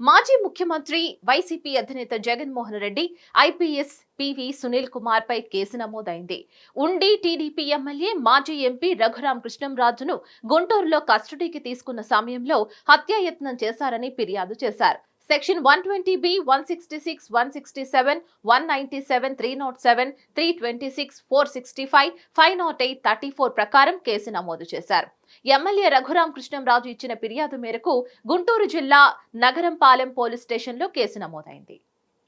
మాజీ ముఖ్యమంత్రి వైసీపీ అధినేత జగన్మోహన్ రెడ్డి ఐపీఎస్ పివి సునీల్ కుమార్ పై కేసు నమోదైంది. ఉండి టీడీపీ ఎమ్మెల్యే మాజీ ఎంపీ రఘురాం కృష్ణంరాజును గుంటూరులో కస్టడీకి తీసుకున్న సమయంలో హత్యాయత్నం చేశారని ఫిర్యాదు చేశారు. Section one twenty B one sixty six one sixty seven one ninety seven three nought seven three twenty six four sixty five five nought eight thirty four ప్రకారం కేసు నమోదు చేశారు. ఎమ్మెల్యే రఘురాం కృష్ణంరాజు ఇచ్చిన ఫిర్యాదు మేరకు గుంటూరు జిల్లా నగరంపాలెం పోలీస్ స్టేషన్లో కేసు నమోదైంది.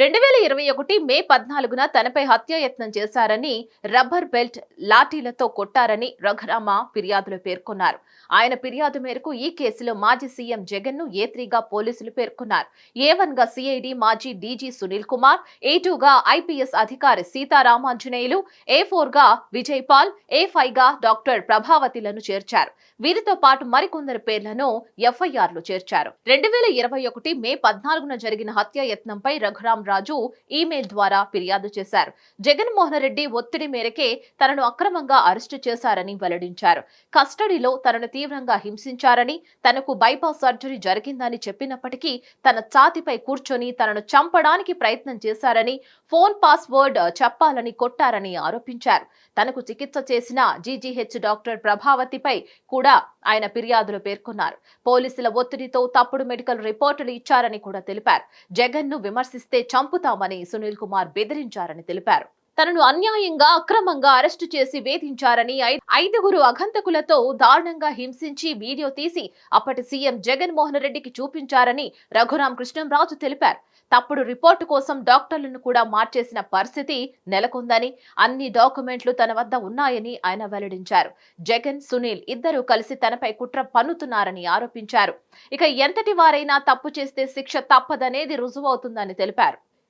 రెండు వేల ఇరవై ఒకటి మే పద్నాలుగున తనపై హత్యాయత్నం చేశారని రబ్బర్ బెల్ట్ లాఠీలతో కొట్టారని రఘురామ ఫిర్యాదులో పేర్కొన్నారు. ఆయన ఫిర్యాదు మేరకు ఈ కేసులో మాజీ సీఎం జగన్ను ఏ త్రీగా పోలీసులు పేర్కొన్నారు. ఏ వన్గా సిఐడి మాజీ DG Sunil Kumar A two గా ఐపీఎస్ అధికారి సీతారామాంజనేయులు ఏ ఫోర్గా విజయ్ పాల్ ఏ ఫైవ్గా డాక్టర్ ప్రభావతిలను చేర్చారు. వీరితో పాటు మరికొందరు పేర్లను ఎఫ్ఐఆర్లో చేర్చారు. రెండు వేల ఇరవై ఒకటి మే పద్నాలుగున జరిగిన హత్యాయత్నంపై రఘురామ రాజు ఈమెయిల్ ద్వారా ఫిర్యాదు చేశారు. జగన్మోహన్ రెడ్డి ఒత్తిడి మేరకే తనను అక్రమంగా అరెస్టు చేశారని వెల్లడించారు. కస్టడీలో తనను తీవ్రంగా హింసించారని తనకు బైపాస్ సర్జరీ జరిగిందని చెప్పినప్పటికీ తన ఛాతిపై కూర్చొని తనను చంపడానికి ప్రయత్నం చేశారని ఫోన్ పాస్వర్డ్ చెప్పాలని కొట్టారని ఆరోపించారు. తనకు చికిత్స చేసిన జీజీహెచ్ డాక్టర్ ప్రభావతిపై కూడా ఆయన ఫిర్యాదులు పేర్కొన్నారు. పోలీసుల ఒత్తిడితో తప్పుడు మెడికల్ రిపోర్టులు ఇచ్చారని కూడా తెలిపారు. జగన్ను విమర్శిస్తే చంపుతామని సునీల్ కుమార్ బెదిరించారని తెలిపారు. తనను అన్యాయంగా అక్రమంగా అరెస్టు చేసి వేధించారని ఐదుగురు అఘంతకులతో దారుణంగా హింసించి వీడియో తీసి అప్పటి సీఎం జగన్మోహన్ రెడ్డికి చూపించారని రఘురాం కృష్ణంరాజు తెలిపారు. తప్పుడు రిపోర్టు కోసం డాక్టర్లను కూడా మార్చేసిన పరిస్థితి నెలకొందని అన్ని డాక్యుమెంట్లు తన వద్ద ఉన్నాయని ఆయన వెల్లడించారు. జగన్ సునీల్ ఇద్దరూ కలిసి తనపై కుట్ర పన్నుతున్నారని ఆరోపించారు. ఇక ఎంతటి వారైనా తప్పు చేస్తే శిక్ష తప్పదనేది రుజువవుతుందని తెలిపారు.